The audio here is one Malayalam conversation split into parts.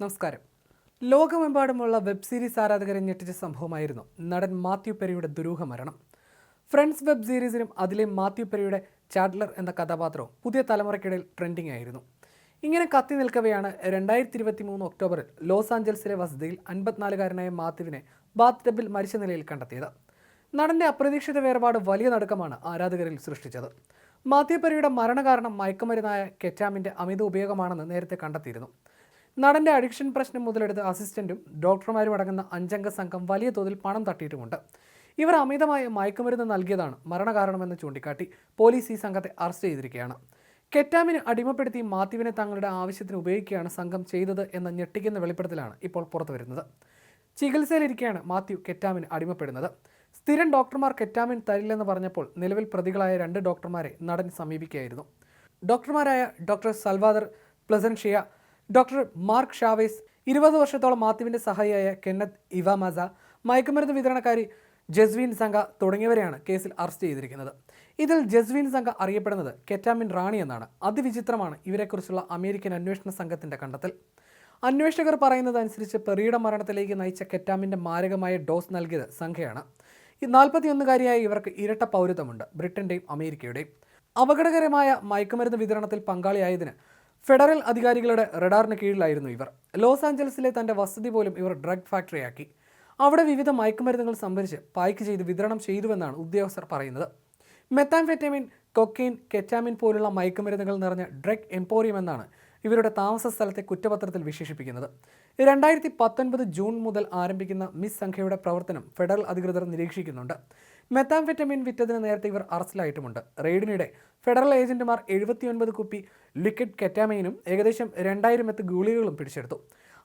നമസ്കാരം. ലോകമെമ്പാടുമുള്ള വെബ് സീരീസ് ആരാധകരെ ഞെട്ടിച്ച സംഭവമായിരുന്നു. നടൻ മാത്യു പെരിയുടെ ദുരൂഹ മരണം. ഫ്രണ്ട്സ് വെബ് സീരീസിനും അതിലെ മാത്യു പെരിയുടെ ചാഡ്ലർ എന്ന കഥാപാത്രവും പുതിയ തലമുറയ്ക്കിടയിൽ ട്രെൻഡിംഗ് ആയിരുന്നു. ഇങ്ങനെ കത്തി നിൽക്കവെയാണ് രണ്ടായിരത്തി ഇരുപത്തി മൂന്ന് ഒക്ടോബറിൽ ലോസ് ആഞ്ചൽസിലെ വസതിയിൽ അൻപത്തിനാലുകാരനായ മാത്യുവിനെ ബാത്ത് ടബിൽ മരിച്ച നിലയിൽ കണ്ടെത്തിയത്. നടന്റെ അപ്രതീക്ഷിത വേർപാട് വലിയ നടുക്കമാണ് ആരാധകരിൽ സൃഷ്ടിച്ചത്. മാത്യു പെരിയുടെ മരണകാരണം മയക്കുമരുന്നായ കെറ്റാമിന്റെ അമിത ഉപയോഗമാണെന്ന് നേരത്തെ കണ്ടെത്തിയിരുന്നു. നടന്റെ അഡിക്ഷൻ പ്രശ്നം മുതലെടുത്ത് അസിസ്റ്റന്റും ഡോക്ടർമാരും അടങ്ങുന്ന അഞ്ചംഗ സംഘം വലിയ തോതിൽ പണം തട്ടിയിട്ടുമുണ്ട്. ഇവർ അമിതമായ മയക്കുമരുന്ന് നൽകിയതാണ് മരണകാരണമെന്ന് ചൂണ്ടിക്കാട്ടി പോലീസ് ഈ സംഘത്തെ അറസ്റ്റ് ചെയ്തിരിക്കുകയാണ്. കെറ്റാമിന് അടിമപ്പെടുത്തി മാത്യുവിനെ തങ്ങളുടെ ആവശ്യത്തിന് ഉപയോഗിക്കുകയാണ് സംഘം ചെയ്തത് എന്ന ഞെട്ടിക്കുന്ന വെളിപ്പെടുത്തലാണ് ഇപ്പോൾ പുറത്തുവരുന്നത്. ചികിത്സയിലിരിക്കെയാണ് മാത്യു കെറ്റാമിന് അടിമപ്പെടുന്നത്. സ്ഥിരം ഡോക്ടർമാർ കെറ്റാമിൻ തരില്ലെന്ന് പറഞ്ഞപ്പോൾ നിലവിൽ പ്രതികളായ രണ്ട് ഡോക്ടർമാരെ നടൻ സമീപിക്കുകയായിരുന്നു. ഡോക്ടർമാരായ doctor Salvador Plasencia doctor Mark Chavez ഇരുപത് വർഷത്തോളം മാത്യുവിന്റെ സഹായിയായ കെന്നത്ത് ഇവാമസ മയക്കുമരുന്ന് വിതരണക്കാരി ജസ്വീൻ സംഘ തുടങ്ങിയവരെയാണ് കേസിൽ അറസ്റ്റ് ചെയ്തിരിക്കുന്നത്. ഇതിൽ ജസ്വീൻ സംഘ അറിയപ്പെടുന്നത് കെറ്റാമിൻ റാണി എന്നാണ്. അതിവിചിത്രമാണ് ഇവരെക്കുറിച്ചുള്ള അമേരിക്കൻ അന്വേഷണ സംഘത്തിന്റെ കണ്ടെത്തൽ. അന്വേഷകർ പറയുന്നതനുസരിച്ച് പെറിയുടെ മരണത്തിലേക്ക് നയിച്ച കെറ്റാമിന്റെ മാരകമായ ഡോസ് നൽകിയത് സംഘയാണ്. ഈ നാൽപ്പത്തിയൊന്നുകാരിയായ ഇവർക്ക് ഇരട്ട പൗരത്വമുണ്ട് ബ്രിട്ടന്റെയും അമേരിക്കയുടെയും. അപകടകരമായ മയക്കുമരുന്ന് വിതരണത്തിൽ പങ്കാളിയായതിന് ഫെഡറൽ അധികാരികളുടെ റഡാറിന് കീഴിലായിരുന്നു ഇവർ. ലോസ് ആഞ്ചലസിലെ തന്റെ വസതി പോലും ഇവർ ഡ്രഗ് ഫാക്ടറിയാക്കി. അവിടെ വിവിധ മയക്കുമരുന്നുകൾ സംഭരിച്ച് പായ്ക്ക് ചെയ്ത് വിതരണം ചെയ്തുവെന്നാണ് ഉദ്യോഗസ്ഥർ പറയുന്നത്. മെത്താംഫെറ്റമിൻ കൊക്കെയിൻ കെറ്റാമിൻ പോലുള്ള മയക്കുമരുന്നുകൾ നിറഞ്ഞ ഡ്രഗ് എംപോറിയം എന്നാണ് ഇവരുടെ താമസ സ്ഥലത്തെ കുറ്റപത്രത്തിൽ വിശേഷിപ്പിക്കുന്നത്. രണ്ടായിരത്തി പത്തൊൻപത് ജൂൺ മുതൽ ആരംഭിക്കുന്ന മിസ് സംഖ്യയുടെ പ്രവർത്തനം ഫെഡറൽ അധികൃതർ നിരീക്ഷിക്കുന്നുണ്ട്. മെത്താംഫെറ്റമിൻ വിറ്റതിന് നേരത്തെ ഇവർ അറസ്റ്റിലായിട്ടുമുണ്ട്. റെയ്ഡിനിടെ ഫെഡറൽ ഏജന്റുമാർ എഴുപത്തിയൊൻപത് കുപ്പി ലിക്വിഡ് കെറ്റാമൈനും ഏകദേശം രണ്ടായിരം എത്ത് ഗുളികകളും പിടിച്ചെടുത്തു.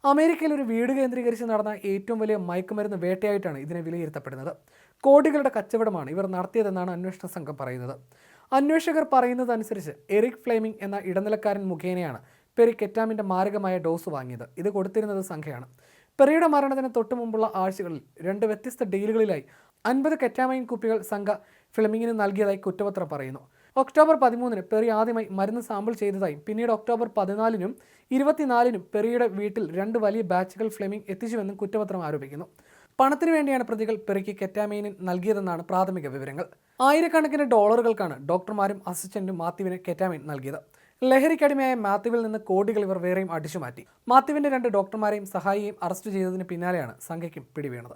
അമേരിക്കയിൽ ഒരു വീട് കേന്ദ്രീകരിച്ച് നടന്ന ഏറ്റവും വലിയ മയക്കുമരുന്ന് വേട്ടയായിട്ടാണ് ഇതിനെ വിലയിരുത്തപ്പെടുന്നത്. കോടികളുടെ കച്ചവടമാണ് ഇവർ നടത്തിയതെന്നാണ് അന്വേഷണ സംഘം പറയുന്നത്. അന്വേഷകർ പറയുന്നതനുസരിച്ച് എറിക് ഫ്ലൈമിംഗ് എന്ന ഇടനിലക്കാരൻ മുഖേനയാണ് പെരി കെറ്റാമിന്റെ മാരകമായ ഡോസ് വാങ്ങിയത്. ഇത് കൊടുത്തിരുന്നത് സംഖ്യയാണ്. പെറിയുടെ മരണത്തിന് തൊട്ടു മുമ്പുള്ള ആഴ്ചകളിൽ രണ്ട് വ്യത്യസ്ത ഡീലുകളിലായി അൻപത് കെറ്റാമൈൻ കുപ്പികൾ സംഘ ഫിലമിങ്ങിന് നൽകിയതായി കുറ്റപത്രം പറയുന്നു. ഒക്ടോബർ പതിമൂന്നിന് പെറി ആദ്യമായി മരുന്ന് സാമ്പിൾ ചെയ്തതായും പിന്നീട് ഒക്ടോബർ പതിനാലിനും ഇരുപത്തിനാലിനും പെറിയുടെ വീട്ടിൽ രണ്ട് വലിയ ബാച്ചുകൾ ഫ്ലെമിംഗ് എത്തിച്ചുവെന്നും കുറ്റപത്രം ആരോപിക്കുന്നു. പണത്തിനു വേണ്ടിയാണ് പ്രതികൾ പെറിക്ക് കെറ്റാമൈനിൻ നൽകിയതെന്നാണ് പ്രാഥമിക വിവരങ്ങൾ. ആയിരക്കണക്കിന് ഡോളറുകൾക്കാണ് ഡോക്ടർമാരും അസിസ്റ്റന്റും മാത്യുവിന് കെറ്റാമൈൻ നൽകിയത്. ലഹരിക്കടിമയായ മാത്യുവിൽ നിന്ന് കോടികൾ ഇവർ വേറെയും അടിച്ചുമാറ്റി. മാത്യുവിന്റെ രണ്ട് ഡോക്ടർമാരെയും സഹായിയെയും അറസ്റ്റ് ചെയ്തതിന് പിന്നാലെയാണ് സംഘയ്ക്കും പിടിവീണത്.